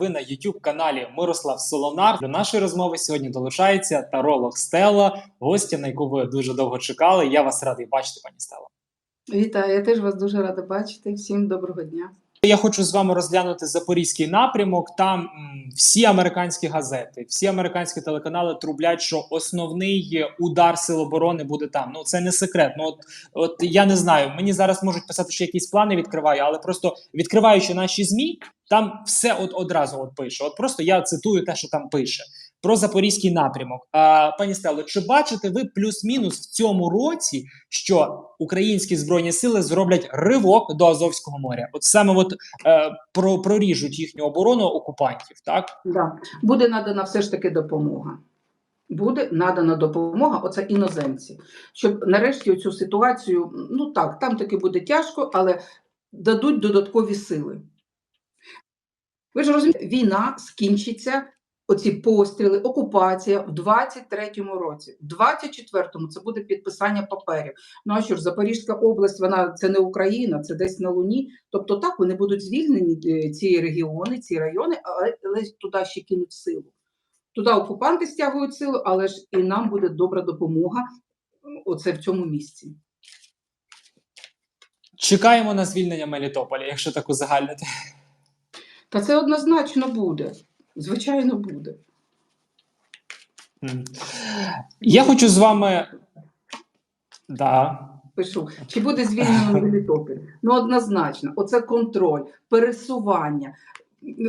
Ви на youtube каналі Мирослав Солонар. До нашої розмови сьогодні долучається таролог Стела, гостя, на яку ви дуже довго чекали. Я вас радий бачити, пані Стела. Вітаю, я теж вас дуже рада бачити. Всім доброго дня. Я хочу з вами розглянути запорізький напрямок. Там всі американські газети, всі американські телеканали трублять, що основний удар сил оборони буде там. Ну це не секрет. Ну от, от я не знаю. Мені зараз можуть писати, що якісь плани відкриваю, але просто відкриваючи наші змі, там все от одразу от пише. От просто я цитую те, що там пише. Про запорізький напрямок. А, пані Стело, чи бачите ви плюс-мінус в цьому році, що українські збройні сили зроблять ривок до Азовського моря? От саме от е, про, проріжуть їхню оборону окупантів, так? Да. Буде надана все ж таки допомога. Буде надана допомога, оце іноземці, щоб нарешті цю ситуацію, ну так, там таки буде тяжко, але дадуть додаткові сили. Ви ж розумієте, війна скінчиться, оці постріли, окупація в 23-му році. В 24-му це буде підписання паперів. Ну а що ж, Запорізька область, вона це не Україна, це десь на Луні. Тобто так вони будуть звільнені е, ці регіони, ці райони, але, але туди ще кинуть силу. Туди окупанти стягують силу, але ж і нам буде добра допомога оце в цьому місці. Чекаємо на звільнення Мелітополя, якщо так узагальнити. Та це однозначно буде. Звичайно, буде. Я хочу з вами. Да. Пишу, чи буде звільнено Мелітополь? Ну, однозначно, оце контроль, пересування,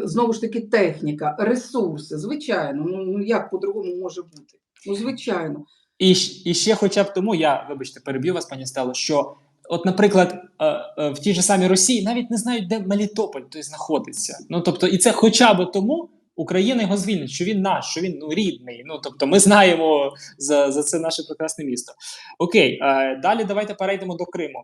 знову ж таки, техніка, ресурси. Звичайно, ну, ну як по-другому може бути? Ну, звичайно. І, і ще, хоча б тому, я, вибачте, переб'ю вас, пані Стело, що, от, наприклад, е, е, в тій же самій Росії навіть не знають, де Мелітополь той знаходиться. Ну тобто, і це хоча б тому Україна його звільнить, що він наш, що він ну, рідний. Ну тобто, ми знаємо за, за це наше прекрасне місто. Окей, е, далі давайте перейдемо до Криму.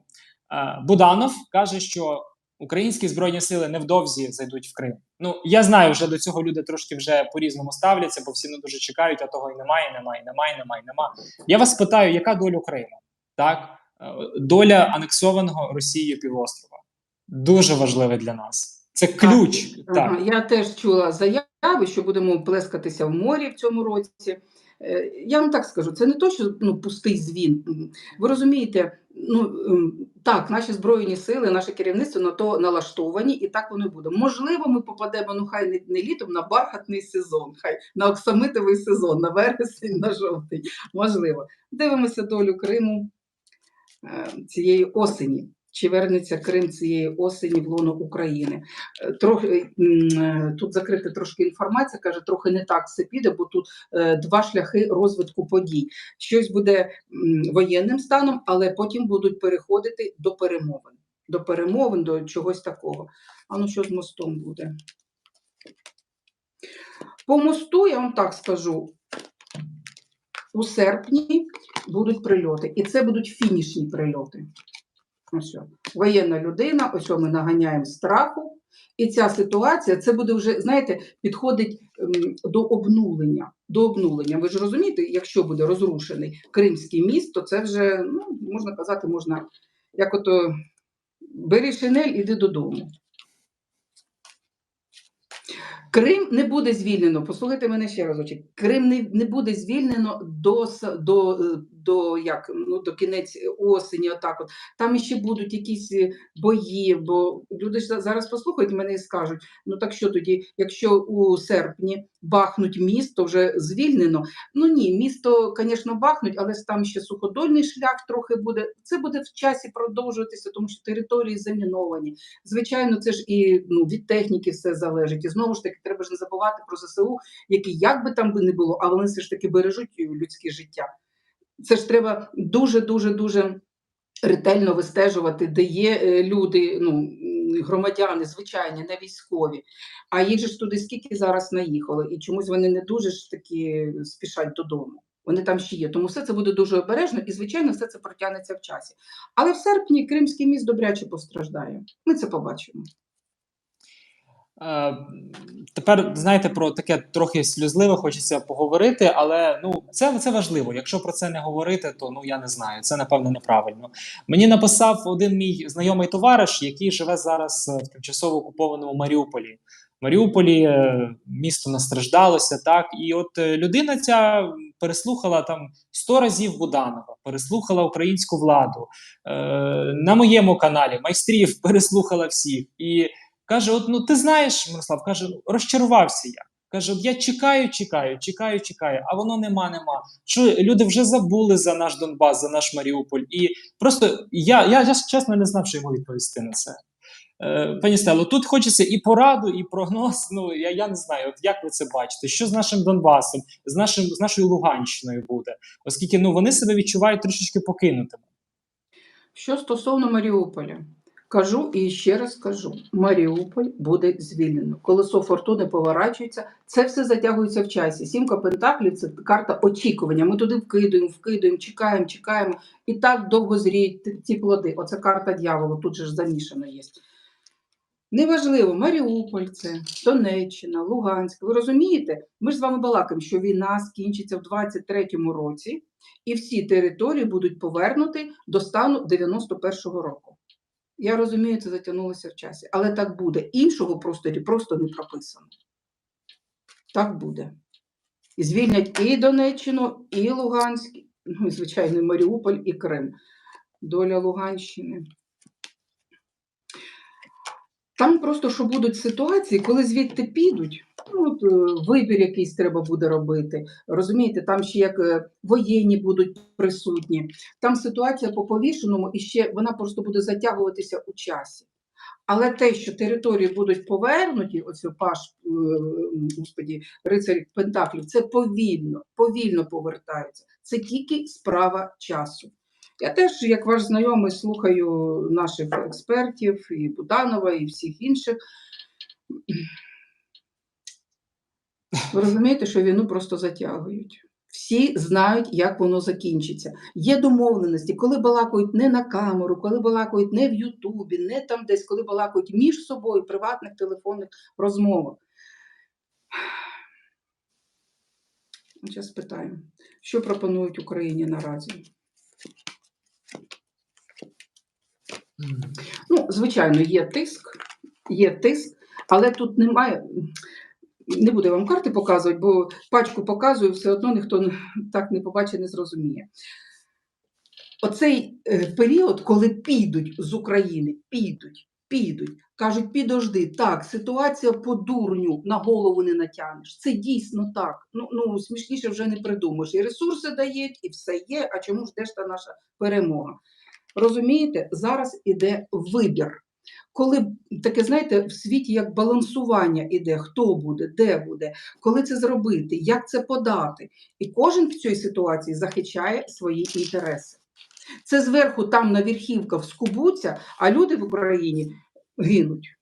Е, Буданов каже, що українські збройні сили невдовзі зайдуть в Крим. Ну я знаю, вже до цього люди трошки вже по-різному ставляться, бо всі не дуже чекають, а того і немає, немає, немає, немає, немає. Я вас питаю, яка доля Криму? Так, Е, доля анексованого Росією півострова дуже важливе для нас. Це ключ. Так, Ага, я теж чула заяви, що будемо плескатися в морі в цьому році. Е, Я вам так скажу, це не то, що ну, пустий звін. Ви розумієте, ну ем, так, наші збройні сили, наше керівництво на то налаштовані, і так воно буде. Можливо, ми попадемо ну хай не, не літом на бархатний сезон, хай на оксамитовий сезон, на вересень, на жовтий. Можливо. Дивимося долю Криму е, цієї осені. Чи вернеться Крим цієї осені в лоно України? Е, Трохи е, тут закрита трошки інформація, каже, трохи не так все піде, бо тут е, два шляхи розвитку подій. Щось буде воєнним станом, але потім будуть переходити до перемовин. До перемовин, до чогось такого. А ну що з мостом буде? По мосту, я вам так скажу, у серпні будуть прильоти, і це будуть фінішні прильоти. Ось що. Воєнна людина, ось ми наганяємо страху. І ця ситуація, це буде вже, знаєте, підходить ем, до обнулення. До обнулення. Ви ж розумієте, якщо буде розрушений Кримський міст, то це вже, ну, можна казати, можна, як ото бери шинель, іди додому. Крим не буде звільнено. Послухайте мене ще разочок. Крим не, не буде звільнено до, до, е, до, як, ну, до кінець осені. Отак от. Там ще будуть якісь е, бої, бо люди ж зараз послухають мене і скажуть: ну так що тоді, якщо у серпні бахнуть місто, вже звільнено. Ну ні, місто, звісно, бахнуть, але там ще суходольний шлях трохи буде. Це буде в часі продовжуватися, тому що території заміновані. Звичайно, це ж і ну, від техніки все залежить. І знову ж таки, треба ж не забувати про ЗСУ, які як би там би не було, а вони все ж таки бережуть людське життя. Це ж треба дуже, дуже, дуже ретельно вистежувати, де є е, люди, ну, громадяни, звичайні, не військові. А їх же ж туди скільки зараз наїхало, і чомусь вони не дуже ж таки спішать додому. Вони там ще є. Тому все це буде дуже обережно і, звичайно, все це протягнеться в часі. Але в серпні Кримський міст добряче постраждає. Ми це побачимо. Тепер знаєте про таке трохи сльозливе хочеться поговорити, але ну це, це важливо. Якщо про це не говорити, то ну я не знаю. Це напевно неправильно. Мені написав один мій знайомий товариш, який живе зараз е, в тимчасово окупованому Маріуполі. Маріуполі е, місто настраждалося, так. І от е, людина ця переслухала там 100 разів Буданова, переслухала українську владу е, на моєму каналі, майстрів переслухала всіх. І каже: От ну ти знаєш, Мирослав, каже, «ну, розчарувався я. Каже, от я чекаю, чекаю, чекаю, чекаю, а воно нема, нема. Що люди вже забули за наш Донбас, за наш Маріуполь. І просто я, я, я чесно не знав, що йому відповісти на це. Е, пані Стело, тут хочеться і пораду, і прогноз. Ну я, я не знаю, от як ви це бачите, що з нашим Донбасом, з нашим з нашою Луганщиною буде, оскільки ну вони себе відчувають трішечки покинутими. Що стосовно Маріуполя, кажу і ще раз кажу: Маріуполь буде звільнено. Колесо фортуни поворачується, це все затягується в часі. Сімка пентаклів це карта очікування. Ми туди вкидуємо, вкидуємо, чекаємо, чекаємо. І так довго зріють ті плоди. Оце карта дьяволу, тут же ж замішано є. Неважливо, Маріуполь це, Донеччина, Луганськ. Ви розумієте? Ми ж з вами балакаємо, що війна скінчиться в 23-му році, і всі території будуть повернуті до стану 91-го року. Я розумію, це затягнулося в часі, але так буде. Іншого просторі просто не прописано. Так буде. І звільнять і Донеччину, і Луганськ, ну і звичайно, Маріуполь, і Крим. Доля Луганщини. Там просто що будуть ситуації, коли звідти підуть, от, е, вибір якийсь треба буде робити. Розумієте, там ще як е, воєнні будуть присутні. Там ситуація по повішеному і ще вона просто буде затягуватися у часі. Але те, що території будуть повернуті, оце паш, е, господі, рицарь Пентаклів, це повільно, повільно повертаються. Це тільки справа часу. Я теж, як ваш знайомий, слухаю наших експертів, і Буданова, і всіх інших. Ви розумієте, що війну просто затягують. Всі знають, як воно закінчиться. Є домовленості, коли балакають не на камеру, коли балакають не в Ютубі, не там десь, коли балакають між собою в приватних телефонних розмовах. Зараз питаю, що пропонують Україні наразі? Ну, звичайно, є тиск, є тиск, але тут немає. Не буду вам карти показувати, бо пачку показую, все одно ніхто так не побачить, не зрозуміє. Оцей е, період, коли підуть з України, підуть, підуть, кажуть, підожди, так, ситуація по дурню на голову не натягнеш. Це дійсно так. Ну, ну смішніше вже не придумаєш. І ресурси дають, і все є. А чому ж де ж та наша перемога? Розумієте, зараз іде вибір. Коли таке, знаєте, в світі як балансування іде, хто буде, де буде, коли це зробити, як це подати. І кожен в цій ситуації захищає свої інтереси. Це зверху там на верхівках скубуться, а люди в Україні гинуть.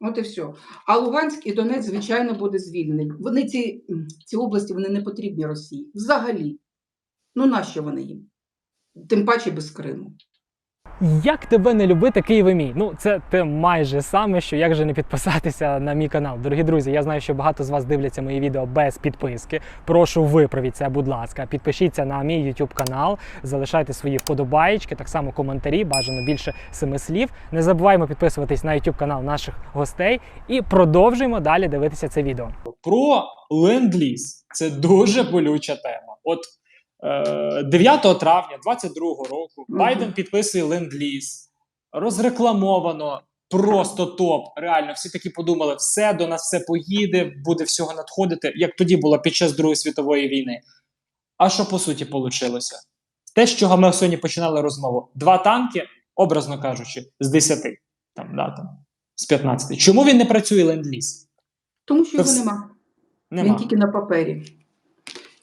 От і все. А Луганськ і Донець, звичайно, буде звільнений. Вони ці, ці області вони не потрібні Росії. Взагалі. Ну, нащо вони їм? Тим паче без Криму. Як тебе не любити, Київ і мій? Ну, це те майже саме, що як же не підписатися на мій канал. Дорогі друзі, я знаю, що багато з вас дивляться мої відео без підписки. Прошу виправіть це, будь ласка. Підпишіться на мій YouTube канал, залишайте свої вподобаєчки, так само коментарі, бажано більше семи слів. Не забуваємо підписуватись на YouTube канал наших гостей і продовжуємо далі дивитися це відео. Про ленд-ліз. Це дуже болюча тема. От 9 травня 22 року Байден підписує ленд-ліз. Розрекламовано. Просто топ. Реально, всі такі подумали, все до нас все поїде, буде всього надходити, як тоді було під час Другої світової війни. А що по суті вийшло? Те, з чого ми сьогодні починали розмову: два танки, образно кажучи, з 10, там, да, там, з 15. Чому він не працює ленд-ліз? Тому що Та його вс- нема. Нема. Він тільки на папері.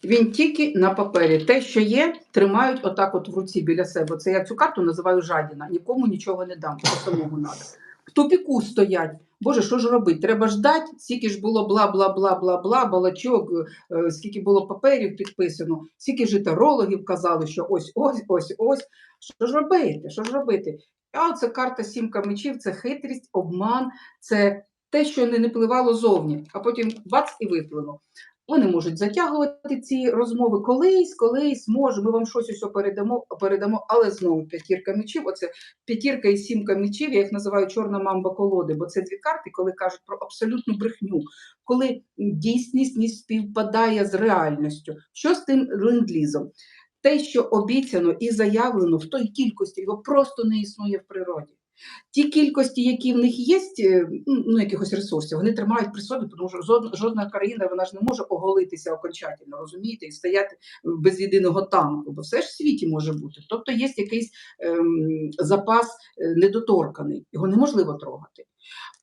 Він тільки на папері. Те, що є, тримають отак от в руці біля себе. Це я цю карту називаю жадіна. Нікому нічого не дам, по самому надо. В тупіку стоять. Боже, що ж робити? Треба ждати, скільки ж було бла бла бла бла бла балачок, е, скільки було паперів підписано, скільки ж тарологів казали, що ось ось ось ось. Що ж робити? Що ж робити? А це карта сімка мечів, це хитрість, обман, це те, що не, не пливало зовні, а потім бац і виплило. Вони можуть затягувати ці розмови. Колись, колись, може, ми вам щось усе передамо, передамо, але знову п'ятірка мечів. Оце п'ятірка і сімка мечів, я їх називаю чорна мамба колоди, бо це дві карти, коли кажуть про абсолютну брехню, коли дійсність не співпадає з реальністю. Що з тим ленд-лізом? Те, що обіцяно і заявлено в той кількості, його просто не існує в природі. Ті кількості, які в них є, е, ну, якихось ресурсів, вони тримають при собі, тому що жодна, країна вона ж не може оголитися окончательно, розумієте, і стояти без єдиного танку, бо все ж в світі може бути. Тобто є якийсь ем, запас е, недоторканий, його неможливо трогати.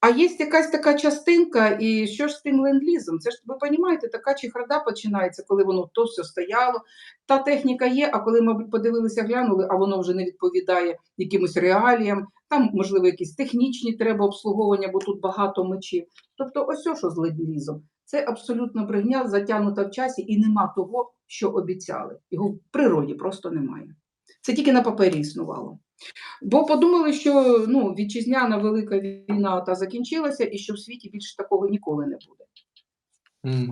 А є якась така частинка, і що ж з тим ленд-лізом? Це ж ви розумієте, така чехарда починається, коли воно то все стояло. Та техніка є, а коли, мабуть, подивилися, глянули, а воно вже не відповідає якимось реаліям. Там, можливо, якісь технічні треба обслуговування, бо тут багато мечів. Тобто, ось що з ленд-лізом. Це абсолютно брехня, затягнута в часі, і нема того, що обіцяли. Його в природі просто немає. Це тільки на папері існувало. Бо подумали, що ну, вітчизняна велика війна та закінчилася, і що в світі більше такого ніколи не буде.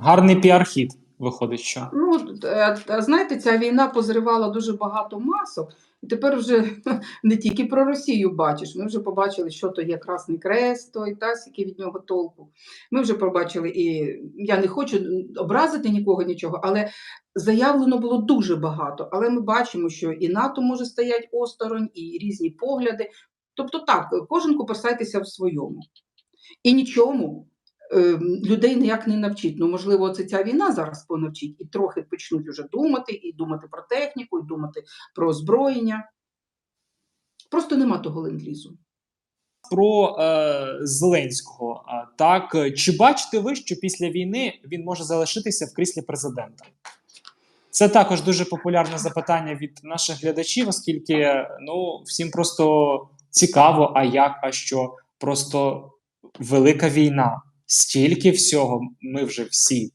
Гарний піар-хід виходить, що. Ну, е, знаєте, ця війна позривала дуже багато масок, і тепер вже не тільки про Росію бачиш. Ми вже побачили, що то є Красний Крест, той та скільки від нього толку. Ми вже побачили, і я не хочу образити нікого нічого, але заявлено було дуже багато. Але ми бачимо, що і НАТО може стояти осторонь, і різні погляди. Тобто, так, кожен купасайтеся в своєму. І нічому людей ніяк не навчить. Ну, можливо, це ця війна зараз понавчить, і трохи почнуть вже думати, і думати про техніку, і думати про озброєння. Просто нема того ленд-лізу. Про е, Зеленського. Так, чи бачите ви, що після війни він може залишитися в кріслі президента? Це також дуже популярне запитання від наших глядачів, оскільки ну, всім просто цікаво, а як, а що. Просто велика війна. Стільки всього ми вже всі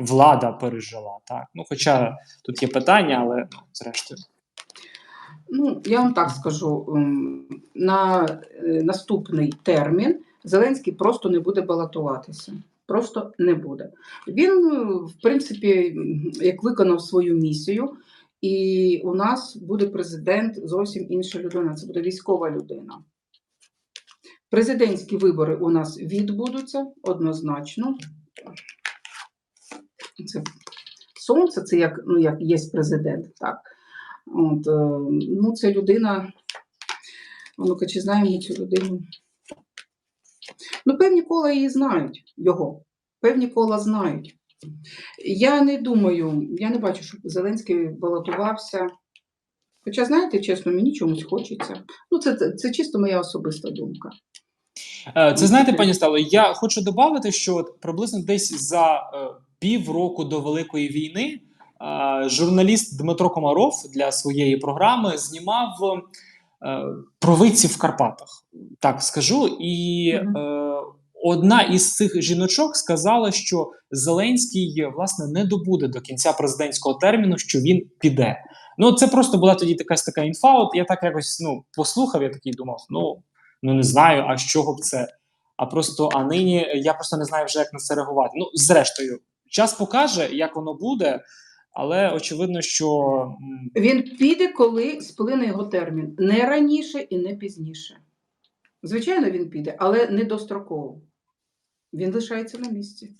влада пережила. Так? Ну, хоча тут є питання, але ну, зрештою. Ну, я вам так скажу: ем, на е, наступний термін Зеленський просто не буде балотуватися. Просто не буде. Він, е, в принципі, як виконав свою місію, і у нас буде президент зовсім інша людина. Це буде військова людина. Президентські вибори у нас відбудуться однозначно. Це сонце, це як, ну, як є президент, так. От, е, ну, це людина. Ну-ка, чи знаємо цю людину? Ну, певні кола її знають, його. Певні кола знають. Я не думаю, я не бачу, щоб Зеленський балотувався. Хоча, знаєте, чесно, мені чомусь хочеться. Ну, це, це, це чисто моя особиста думка. Е, Це знаєте, пані Стало, я хочу додати, що от приблизно десь за е, півроку до Великої війни е, журналіст Дмитро Комаров для своєї програми знімав провидців в Карпатах. Так скажу. І Мгм. е, одна із цих жіночок сказала, що Зеленський власне не добуде до кінця президентського терміну, що він піде. Ну, це просто була тоді якась така інфа. От я так якось ну послухав, я такий думав, ну ну не знаю, а з чого б це. А просто а нині я просто не знаю вже, як на це реагувати. Ну, зрештою, час покаже, як воно буде, але очевидно, що Він піде, коли сплине його термін. Не раніше і не пізніше. Звичайно, він піде, але не достроково. Він лишається на місці.